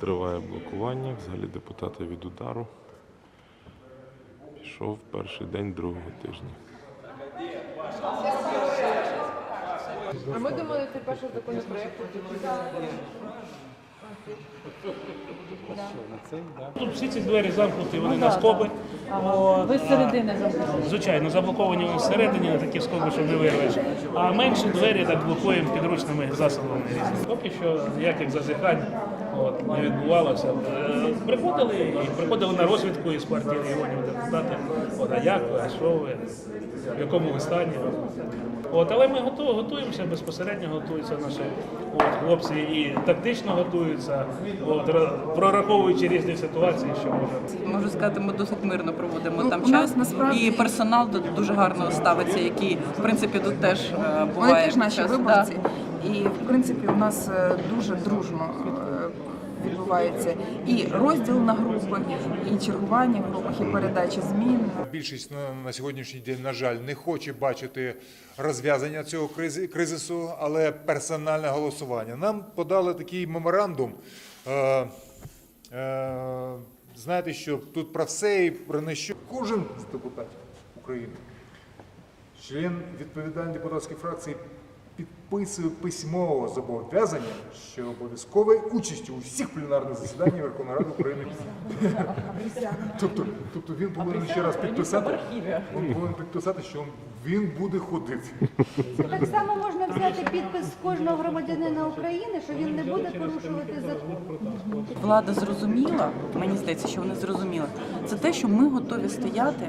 Триває блокування. Взагалі депутати від удару. Пішов перший день другого тижня. А ми думали, це перший законопроект. Тут всі ці двері замкнуті, вони на скоби. От, Ви середини замкнули. Звичайно, заблоковані вони всередині на такі скоби, щоб не вирвеш. А менші двері так блокуємо підручними засобами. Поки що ніяких зазіхань от, не відбувалося. Е, Приходили і приходили на розвідку із партії регіонів депутати. От, а як, ви, а що ви, в якому ви стані. От, але ми готу- готуємося, безпосередньо готуються наші от, хлопці і тактично готуються, от, прораховуючи різні ситуації, що може. Можу сказати, ми досить мирно проводимо Ну, там у нас час. насправді- І персонал тут дуже гарно ставиться, який в принципі тут теж е, буває. Вони теж наші час. виборці, і в принципі у нас е, дуже дружно е, відбувається і розділ на групи, і чергування в групах, і передача змін. Більшість на, сьогоднішній день, на жаль, не хоче бачити розв'язання цього кризи- кризису, але персональне голосування. Нам подали такий меморандум. Е, е, знаєте, що тут про все і про не що. Кожен з депутатів України, член відповідальної депутатської фракції, підписує письмове зобов'язання, що обов'язковою участю у всіх пленарних засіданнях Верховної Ради України. Тобто, тобто він повинен ще раз підписати, він повинен підписати, що він буде ходити. Так само можна взяти підпис кожного громадянина України, що він не буде порушувати закон. Влада зрозуміла, мені здається, що вони зрозуміли. Це те, що ми готові стояти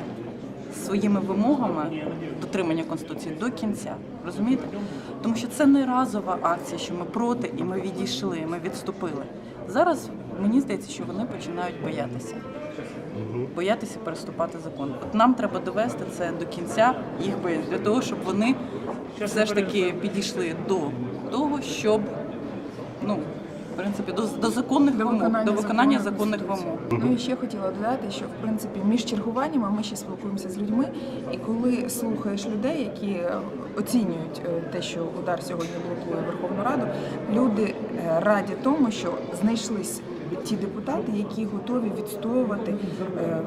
своїми вимогами дотримання конституції до кінця. Розумієте? Тому що це не разова акція, що ми проти і ми відійшли, ми відступили. Зараз мені здається, що вони починають боятися. Боятися переступати закон. От нам треба довести це до кінця їх боязнь, для того, щоб вони все ж таки підійшли до того, щоб ну в принципі до, до законних До вимог, до виконання законних вимог. Ну і ще хотіла додати, що в принципі між чергуваннями ми ще спілкуємося з людьми, і коли слухаєш людей, які е, оцінюють е, те, що удар сьогодні блокує Верховну Раду, люди е, раді тому, що знайшлись ті депутати, які готові відстоювати е,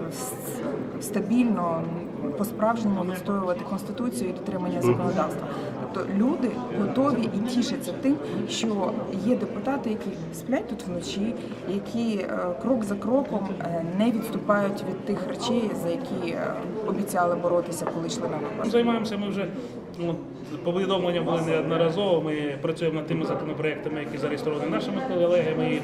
стабільно по-справжньому відстоювати конституцію і дотримання законодавства. Тобто люди готові і тішаться тим, що є депутати, які сплять тут вночі, які е, крок за кроком е, не відступають від тих речей, за які е, обіцяли боротися, коли йшли на вибори. Займаємося ми вже ну, повідомлення були неодноразово. Ми працюємо над тими законопроектами, які зареєстровані нашими колегами, і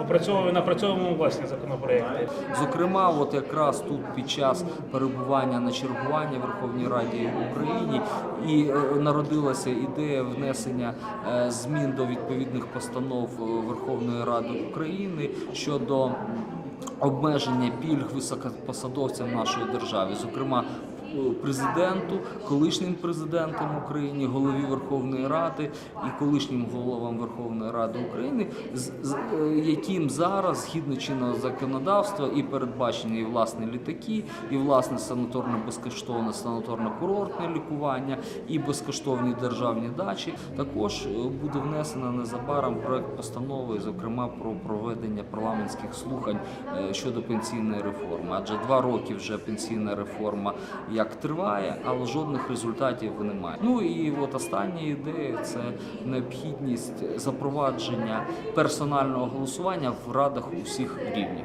опрацьовуємо напрацьовуємо власні законопроекти. Зокрема, от якраз тут під час перебування на чергуванні Верховній Раді в Україні і е, народилася ідея внесення е, змін до відповідних постанов е, Верховної Ради України щодо обмеження пільг високопосадовцям нашої держави, зокрема. Е, Президенту, колишнім президентам України, голові Верховної Ради і колишнім головам Верховної Ради України, е, яким зараз згідно чинного законодавства і передбачені і власне літаки, і власне санаторно безкоштовне санаторно-курортне лікування, і безкоштовні державні дачі. Також е, буде внесено незабаром проект постанови, зокрема про проведення парламентських слухань щодо пенсійної реформи. Адже два роки вже пенсійна реформа як триває, але жодних результатів немає. Ну і от остання ідея це необхідність запровадження персонального голосування в радах усіх рівнів.